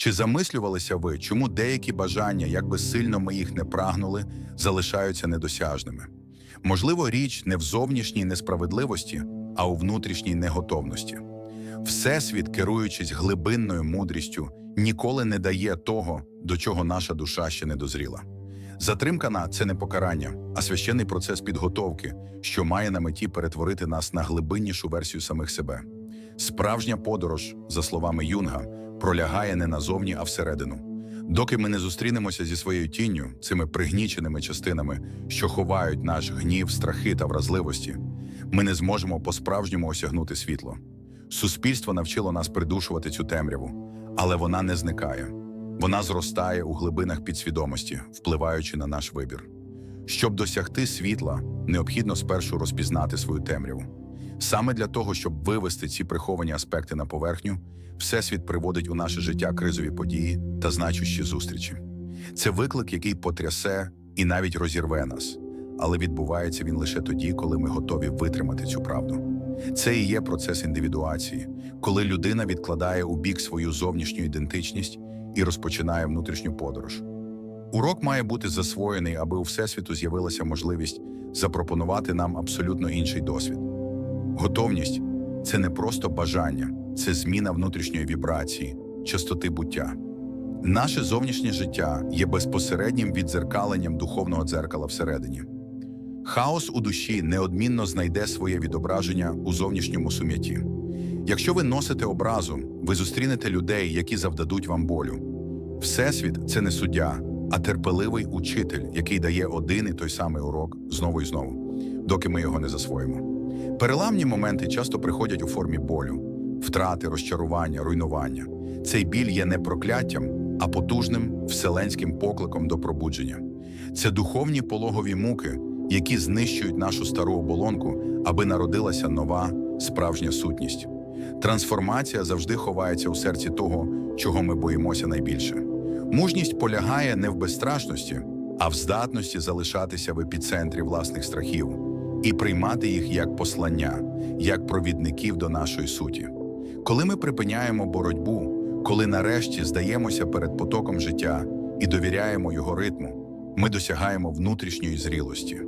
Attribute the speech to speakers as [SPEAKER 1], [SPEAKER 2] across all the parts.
[SPEAKER 1] Чи замислювалися ви, чому деякі бажання, як би сильно ми їх не прагнули, залишаються недосяжними? Можливо, річ не в зовнішній несправедливості, а у внутрішній неготовності. Всесвіт, керуючись глибинною мудрістю, ніколи не дає того, до чого наша душа ще не дозріла. Затримка на це не покарання, а священний процес підготовки, що має на меті перетворити нас на глибиннішу версію самих себе. Справжня подорож, за словами Юнга, пролягає не назовні, а всередину. Доки ми не зустрінемося зі своєю тінню, цими пригніченими частинами, що ховають наш гнів, страхи та вразливості, ми не зможемо по-справжньому осягнути світло. Суспільство навчило нас придушувати цю темряву, але вона не зникає. Вона зростає у глибинах підсвідомості, впливаючи на наш вибір. Щоб досягти світла, необхідно спершу розпізнати свою темряву. Саме для того, щоб вивести ці приховані аспекти на поверхню, Всесвіт приводить у наше життя кризові події та значущі зустрічі. Це виклик, який потрясе і навіть розірве нас, але відбувається він лише тоді, коли ми готові витримати цю правду. Це і є процес індивідуації, коли людина відкладає у бік свою зовнішню ідентичність і розпочинає внутрішню подорож. Урок має бути засвоєний, аби у Всесвіту з'явилася можливість запропонувати нам абсолютно інший досвід. Готовність це не просто бажання, це зміна внутрішньої вібрації, частоти буття. Наше зовнішнє життя є безпосереднім віддзеркаленням духовного дзеркала всередині. Хаос у душі неодмінно знайде своє відображення у зовнішньому сум'ятті. Якщо ви носите образу, ви зустрінете людей, які завдадуть вам болю. Всесвіт це не суддя, а терпеливий учитель, який дає один і той самий урок знову і знову, доки ми його не засвоїмо. Переламні моменти часто приходять у формі болю, втрати, розчарування, руйнування. Цей біль є не прокляттям, а потужним вселенським покликом до пробудження. Це духовні пологові муки, які знищують нашу стару оболонку, аби народилася нова справжня сутність. Трансформація завжди ховається у серці того, чого ми боїмося найбільше. Мужність полягає не в безстрашності, а в здатності залишатися в епіцентрі власних страхів і приймати їх як послання, як провідників до нашої суті. Коли ми припиняємо боротьбу, коли нарешті здаємося перед потоком життя і довіряємо його ритму, ми досягаємо внутрішньої зрілості.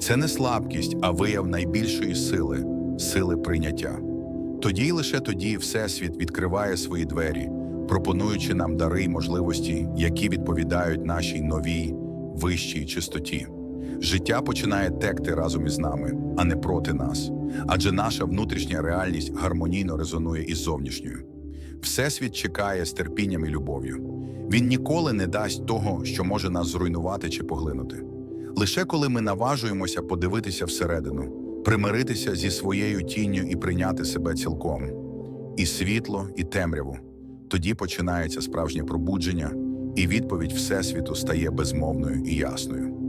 [SPEAKER 1] Це не слабкість, а вияв найбільшої сили сили прийняття. Тоді й лише тоді Всесвіт відкриває свої двері, пропонуючи нам дари й можливості, які відповідають нашій новій, вищій чистоті. Життя починає текти разом із нами, а не проти нас, адже наша внутрішня реальність гармонійно резонує із зовнішньою. Всесвіт чекає з терпінням і любов'ю. Він ніколи не дасть того, що може нас зруйнувати чи поглинути. Лише коли ми наважуємося подивитися всередину, примиритися зі своєю тінню і прийняти себе цілком, і світло, і темряву, тоді починається справжнє пробудження, і відповідь Всесвіту стає безмовною і ясною.